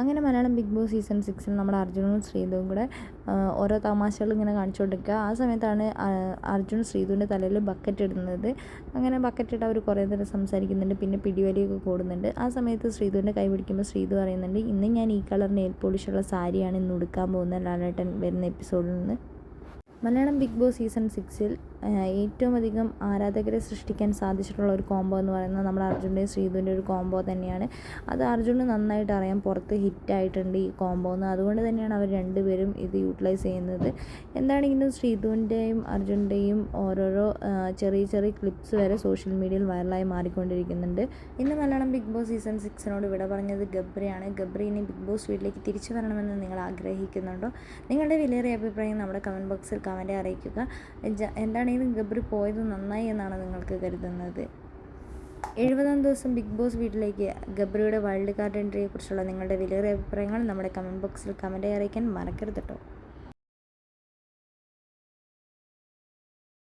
അങ്ങനെ Malayalam big boss season സിക്സിൽ നമ്മുടെ അർജുനും ശ്രീതുവും കൂടെ ഓരോ തമാശകൾ ഇങ്ങനെ കാണിച്ചുകൊണ്ടിരിക്കുക. ആ സമയത്താണ് അർജുൻ ശ്രീതുവിന്റെ തലയിൽ ബക്കറ്റ് ഇടുന്നത്. അങ്ങനെ ബക്കറ്റ് ഇട്ട് അവർ കുറേ നേരം സംസാരിക്കുന്നുണ്ട് പിന്നെ പിടിവലിയൊക്കെ കൂടുന്നുണ്ട്. ആ സമയത്ത് ശ്രീതുവിന്റെ കൈ പിടിക്കുമ്പോൾ ശ്രീതു പറയുന്നുണ്ട് ഇന്ന് ഞാൻ ഈ കളർ നെയിൽ പോളിഷുള്ള സാരിയാണ് ഇന്ന് ഉടുക്കാൻ പോകുന്നത് ലാലേട്ടൻ വരുന്ന എപ്പിസോഡിൽ നിന്ന്. മലയാളം ബിഗ് ബോസ് സീസൺ സിക്സിൽ ഏറ്റവും അധികം ആരാധകരെ സൃഷ്ടിക്കാൻ സാധിച്ചിട്ടുള്ള ഒരു കോംബോ എന്ന് പറയുന്നത് നമ്മുടെ അർജുന്റെയും ശ്രീധുവിന്റെ ഒരു കോംബോ തന്നെയാണ്. അത് അർജുന് നന്നായിട്ട് അറിയാം പുറത്ത് ഹിറ്റായിട്ടുണ്ട് ഈ കോംബോ എന്ന്. അതുകൊണ്ട് തന്നെയാണ് അവർ രണ്ടുപേരും ഇത് യൂട്ടിലൈസ് ചെയ്യുന്നത്. എന്താണെങ്കിലും ശ്രീധുവിന്റെയും അർജുന്റെയും ഓരോരോ ചെറിയ ചെറിയ ക്ലിപ്സ് വരെ സോഷ്യൽ മീഡിയയിൽ വൈറലായി മാറിക്കൊണ്ടിരിക്കുന്നുണ്ട്. ഇന്ന് മലയാളം ബിഗ് ബോസ് സീസൺ സിക്സിനോട് വിട പറഞ്ഞത് ഗബ്രിയാണ്. ഗബ്രി ഇനി ബിഗ് ബോസ് വീട്ടിലേക്ക് തിരിച്ചു വരണമെന്ന് നിങ്ങൾ ആഗ്രഹിക്കുന്നുണ്ടോ? നിങ്ങളുടെ വിലയേറിയ അഭിപ്രായം നമ്മുടെ കമന്റ് ബോക്സിൽ കമന്റ് അറിയിക്കുക. എന്താണെങ്കിലും ഗബ്രി പോയത്? നന്നായി എന്നാണ് നിങ്ങൾക്ക് കരുതുന്നത്. എഴുപതാം ദിവസം ബിഗ് ബോസ് വീട്ടിലേക്ക് ഗബ്രിയുടെ വൈൽഡ് കാർഡ് എൻട്രിയെക്കുറിച്ചുള്ള നിങ്ങളുടെ വിലയേറിയ അഭിപ്രായങ്ങൾ നമ്മുടെ കമന്റ് ബോക്സിൽ കമന്റായി അറിയിക്കാൻ മറക്കരുത് കേട്ടോ